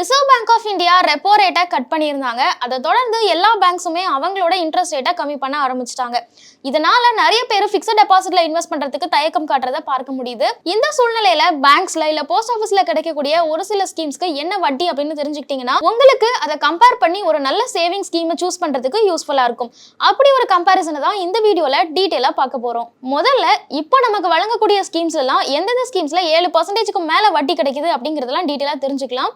Reserve Bank of India repo ரேட்டை cut பண்ணியிருந்தாங்க. அதை தொடர்ந்து எல்லா பேங்க்ஸுமே அவங்களோட இன்ட்ரெஸ்ட் ரேட்டை கம்மி பண்ண ஆரம்பிச்சிட்டாங்க. இதனால நிறைய பேர் ஃபிக்ஸட் டெபாசிட்ல இன்வெஸ்ட் பண்றதுக்கு தயக்கம் காட்டுறதை பார்க்க முடியுது. இந்த சூழ்நிலையில பேங்க்ஸ்ல இல்ல போஸ்ட் ஆஃபீஸ்ல கிடைக்கக்கூடிய ஒரு சில ஸ்கீம்ஸ்க்கு என்ன வட்டி அப்படின்னு தெரிஞ்சுக்கிட்டீங்கன்னா உங்களுக்கு அதை கம்பேர் பண்ணி ஒரு நல்ல சேவிங் ஸ்கீமை சூஸ் பண்றதுக்கு யூஸ்ஃபுல்லா இருக்கும். அப்படி ஒரு கம்பேரிசனை தான் இந்த வீடியோல டீட்டெயிலாக பார்க்க போறோம். முதல்ல இப்போ நமக்கு வழங்கக்கூடிய ஸ்கீம்ஸ் எல்லாம் எந்தெந்த ஸ்கீம்ஸ்ல ஏழு பர்சன்டேஜ்க்கு மேல வட்டி கிடைக்குது அப்படிங்கறதெல்லாம் டீட்டெயிலாக தெரிஞ்சுக்கலாம்.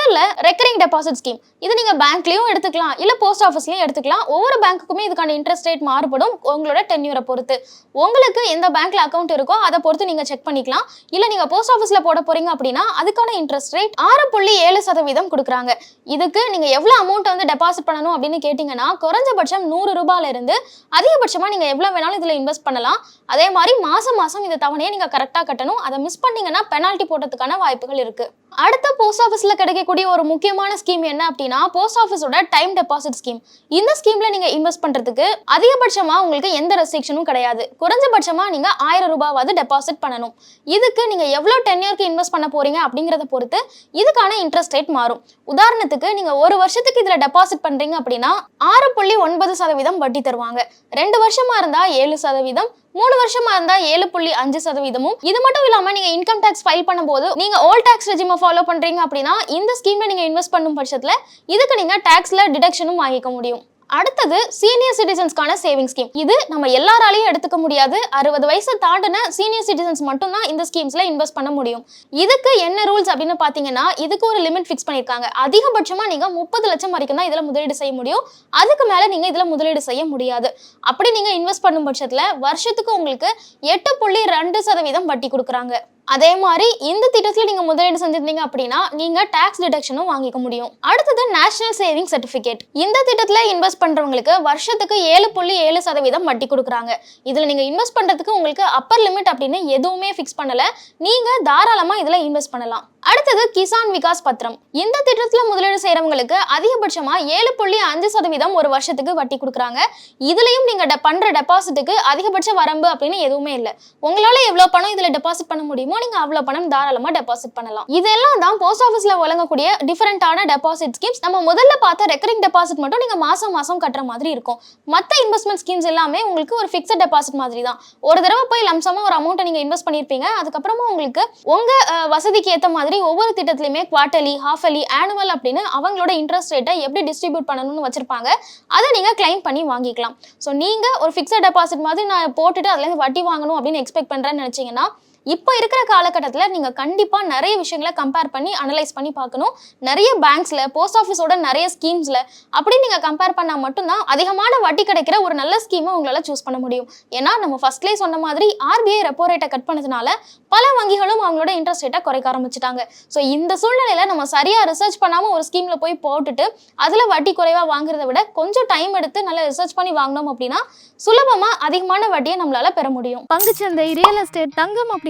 முதல்ல ரெக்கரிங் டெபாசிட் ஸ்கீம் இது நீங்க பேங்க்லயும் எடுத்துக்கலாம் இல்ல போஸ்ட் ஆஃபீஸ்லயும் எடுத்துக்கலாம். ஒவ்வொரு பேங்க்குக்குமே இதுக்கான இன்ட்ரெஸ்ட் ரேட் மாறுபடும் உங்களோட டென்யூரை பொறுத்து. உங்களுக்கு எந்த பேங்க்ல அக்கௌண்ட் இருக்கோ அதை பொறுத்து நீங்க செக் பண்ணிக்கலாம். இல்ல நீங்க போஸ்ட் ஆஃபீஸ்ல போட போறீங்க அப்படின்னா அதுக்கான இன்ட்ரெஸ்ட் ரேட் ஆறு புள்ளி ஏழு சதவீதம் கொடுக்குறாங்க. இதுக்கு நீங்க எவ்வளவு அமௌண்ட் வந்து டெபாசிட் பண்ணணும் அப்படின்னு கேட்டீங்கன்னா குறைஞ்சபட்சம் நூறு ரூபாயில இருந்து அதிகபட்சமா நீங்க எவ்வளவு வேணாலும் இதுல இன்வெஸ்ட் பண்ணலாம். அதே மாதிரி மாசம் மாசம் இந்த தவணையை நீங்க கரெக்டா கட்டணும். அதை மிஸ் பண்ணீங்கன்னா பெனால்ட்டி போடுறதுக்கான வாய்ப்புகள் இருக்கு. அடுத்த போஸ்ட் ஆஃபீஸ்ல கிடைக்கக்கூடிய ஒரு முக்கியமான ஸ்கீம் என்ன அப்படின்னா போஸ்ட் ஆஃபீஸோட டைம் டெபாசிட் ஸ்கீம் இந்த ஸ்கீம்ல நீங்க இன்வெஸ்ட் பண்றதுக்கு அதிகபட்சமா உங்களுக்கு எந்த ரெஸ்ட்ரிக்ஷனும் கிடையாது. குறைஞ்சபட்சமா நீங்க ஆயிரம் ரூபாவது டெபாசிட் பண்ணணும். இதுக்கு நீங்க எவ்வளவு டென்னியருக்கு இன்வெஸ்ட் பண்ண போறீங்க அப்படிங்கறத பொறுத்து இதுக்கான இன்ட்ரெஸ்ட் ரேட் மாறும். உதாரணத்துக்கு நீங்க ஒரு வருஷத்துக்கு இதுல டெபாசிட் பண்றீங்க அப்படின்னா ஆறு புள்ளி ஒன்பது சதவீதம் வட்டி தருவாங்க. ரெண்டு வருஷமா இருந்தா ஏழு சதவீதம் மூணு வருஷமா இருந்தா ஏழு புள்ளி அஞ்சு சதவீதமும். இது மட்டும் இல்லாம நீங்க இன்கம் டேக்ஸ் ஃபைல் பண்ணும்போது நீங்க ஓல்ட் டேக்ஸ் ரெஜிம ஃபாலோ பண்றீங்க அப்படின்னா இந்த ஸ்கீம்ல நீங்க இன்வெஸ்ட் பண்ணும் பட்சத்துல இதுக்கு நீங்க டேக்ஸ்ல டிடக்ஷனும் வாங்கிக்க முடியும். அடுத்தது சீனியர் சிட்டிசன்ஸ்க்கான சேவிங் ஸ்கீம் இது நம்ம எல்லாராலையும் எடுத்துக்க முடியாது. அறுபது வயசு தாண்டின சீனியர் சிட்டிசன்ஸ் மட்டும்தான் இந்த ஸ்கீம்ஸ்ல இன்வெஸ்ட் பண்ண முடியும். இதுக்கு என்ன ரூல்ஸ் அப்படின்னு பாத்தீங்கன்னா இதுக்கு ஒரு லிமிட் ஃபிக்ஸ் பண்ணிருக்காங்க. அதிகபட்சமா நீங்க முப்பது லட்சம் வரைக்கும் தான் இதுல முதலீடு செய்ய முடியும். அதுக்கு மேல நீங்க இதுல முதலீடு செய்ய முடியாது. அப்படி நீங்க இன்வெஸ்ட் பண்ணும் பட்சத்துல வருஷத்துக்கு உங்களுக்கு எட்டு புள்ளி ரெண்டு சதவீதம் வட்டி கொடுக்குறாங்க. அதே மாதிரி இந்த திட்டத்தில் நீங்கள் முதலீடு செஞ்சிருந்தீங்க அப்படின்னா நீங்கள் டேக்ஸ் டிடக்ஷனும் வாங்கிக்க முடியும். அடுத்தது நேஷனல் சேவிங் சர்டிஃபிகேட் இந்த திட்டத்தில் இன்வெஸ்ட் பண்ணுறவங்களுக்கு வருஷத்துக்கு ஏழு புள்ளி ஏழு சதவீதம் வட்டி கொடுக்குறாங்க. இதில் நீங்கள் இன்வெஸ்ட் பண்ணுறதுக்கு உங்களுக்கு அப்பர் லிமிட் அப்படின்னு எதுவுமே ஃபிக்ஸ் பண்ணலை. நீங்கள் தாராளமாக இதில் இன்வெஸ்ட் பண்ணலாம். அடுத்தது கிசான் விகாஸ் பத்திரம். இந்த திட்டத்தில் முதலீடு செய்கிறவங்களுக்கு அதிகபட்சமாக ஏழு புள்ளி அஞ்சு சதவீதம் ஒரு வருஷத்துக்கு வட்டி கொடுக்குறாங்க. இதுலேயும் நீங்கள் பண்ணுற டெபாசிட்டுக்கு அதிகபட்ச வரம்பு அப்படின்னு எதுவுமே இல்லை. உங்களால் எவ்வளோ பணம் இதில் டெபாசிட் பண்ண முடியுமோ நீங்க அவ்வளவு பணம் தாராளமா டெபாசிட் பண்ணலாம். இதெல்லாம் தான் போஸ்ட் ஆஃபீஸ்ல வழங்கக்கூடிய டிஃபரெண்டான டெபாசிட் ஸ்கீம்ஸ் நம்ம முதல்ல பார்த்த ரெக்கரிங் டெபாசிட் மட்டும் நீங்க மாசம் மாசம் கட்டுற மாதிரி இருக்கும். மத்த இன்வெஸ்ட்மெண்ட் ஸ்கீம்ஸ் எல்லாமே உங்களுக்கு ஒரு ஃபிக்ஸட் டெபாசிட் மாதிரி தான். ஒரு தடவை போய் லம்சமா ஒரு அமௌண்ட்டை நீங்க இன்வெஸ்ட் பண்ணிருப்பீங்க. அதுக்கப்புறமா உங்களுக்கு உங்க வசதிக்கு ஏத்த மாதிரி ஒவ்வொரு திட்டத்திலுமே குவார்டர்லி ஹாஃபலி ஆனுவல் அப்படின்னு அவங்களோட இன்ட்ரெஸ்ட் ரேட்டை எப்படி டிஸ்ட்ரிபியூட் பண்ணணும்னு வச்சிருப்பாங்க. அதை நீங்க கிளைம் பண்ணி வாங்கிக்கலாம். ஸோ நீங்க ஒரு ஃபிக்ஸட் டெபாசிட் மாதிரி நான் போட்டுட்டு அதுலேருந்து வட்டி வாங்கணும் அப்படின்னு எக்ஸ்பெக்ட் பண்றேன்னு நினைச்சீங்கன்னா இப்போ இருக்கிற காலகட்டத்தில் நீங்கள் கண்டிப்பாக நிறைய விஷயங்களை கம்பேர் பண்ணி அனலைஸ் பண்ணி பார்க்கணும். நிறைய பேங்க்ஸில் போஸ்ட் ஆஃபீஸோட நிறைய ஸ்கீம்ஸில் அப்படி நீங்கள் கம்பேர் பண்ணால் மட்டும்தான் அதிகமான வட்டி கிடைக்கிற ஒரு நல்ல ஸ்கீமை உங்களால் சூஸ் பண்ண முடியும். ஏன்னா நம்ம ஃபர்ஸ்ட்லேயே சொன்ன மாதிரி ஆர்பிஐ ரெப்போ ரேட்டை கட் பண்ணதுனால பல வங்கிகளும் அவங்களோட இன்ட்ரெஸ்ட் ரேட்டை குறைக்க ஆரம்பிச்சிட்டாங்க. ஸோ இந்த சூழ்நிலையில் நம்ம சரியாக ரிசர்ச் பண்ணாமல் ஒரு ஸ்கீமில் போய் போட்டுட்டு அதில் வட்டி குறைவாக வாங்குறதை விட கொஞ்சம் டைம் எடுத்து நல்லா ரிசர்ச் பண்ணி வாங்கினோம் அப்படின்னா சுலபமாக அதிகமான வட்டியை நம்மளால் பெற முடியும். பங்குச்சந்தை ரியல் எஸ்டேட் தங்கம் அப்படி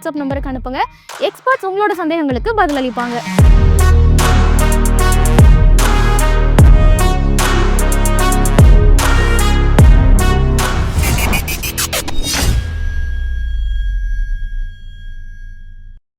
வாட்ஸ்அப் நம்பருக்கு அனுப்புங்க. எக்ஸ்பர்ட்ஸ் உங்களோட சந்தேகங்களுக்கு பதிலளிப்பாங்க.